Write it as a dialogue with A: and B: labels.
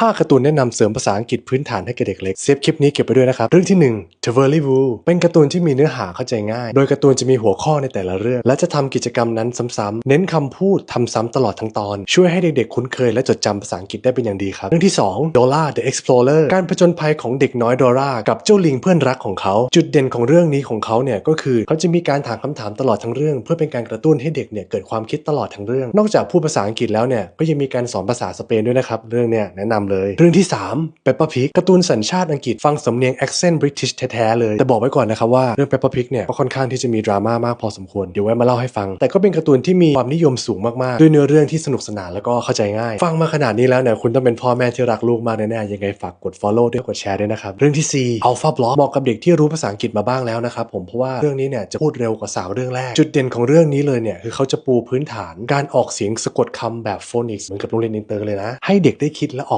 A: 5การ์ตูนแนะนำเสริมภาษาอังกฤษพื้นฐานให้แก่เด็กเล็กเซฟคลิปนี้เก็บไปด้วยนะครับ เรื่องที่1 t e v e r l y w o o เป็นการ์ตูนที่มีเนื้อหาเข้าใจง่าย โดยการ์ตูนจะมีหัวข้อในแต่ละเรื่อง และจะทำกิจกรรมนั้นซ้ำๆเน้นคำพูดทำซ้ำตลอดทั้งตอน ช่วยให้เด็กๆคุ้นเคยและจดจำภาษาอังกฤษได้เป็นอย่างดีครับ เรื่องที่2 Dora the Explorer การผจญภัยของเด็กน้อยดอร่ากับเจ้าลิงเพื่อนรักของเขา จุดเด่นของเรื่องนี้ของเขาเนี่ยก็คือเขาจะมีการถามคำถามตลอดทั้งเรื่อง เพื่อเป็นการกระตุ้นให้เด็กเนี่ยเกิดความคิดตลอดทั้งเรื่อง นอกจากพูดภาษาอังกฤษแล้วเนี่ยก็ยังมีการสอนภาษาสเปนด้วยนะครับเรื่องเนี่ยแนะนำเลย เรื่องที่ 3 Peppa Pig การ์ตูนสัญชาติอังกฤษฟังสำเนียง accent British แท้ๆเลย แต่บอกไว้ก่อนนะครับว่าเรื่อง Peppa Pig เนี่ยก็ค่อนข้างที่จะมีดราม่ามากพอสมควร เดี๋ยวไว้มาเล่าให้ฟัง แต่ก็เป็นการ์ตูนที่มีความนิยมสูงมากๆ ด้วยเนื้อเรื่องที่สนุกสนานแล้วก็เข้าใจง่าย ฟังมาขนาดนี้แล้วเนี่ยคุณต้องเป็นพ่อแม่ที่รักลูกมากแน่ๆยังไงฝากกด follow ด้วยกดแชร์ด้วยนะครับเรื่องที่4 Alpha Block เหมาะกับเด็กที่รู้ภาษาอังกฤษมาบ้างแล้วนะครับผมเพราะว่าเรื่องนี้เนี่ยจะพูดเร็วกว่าสามเรื่องแรก จุดเด่นของเรื่องนี้เลยเนี่ยคือเขาจะปูพื้นฐานการออกเสียงสะกดคำแบบโฟนิกส์เหมือนกับโรงเรียนอินเตอร์เลยนะ ให้เด็กได้คิดและออก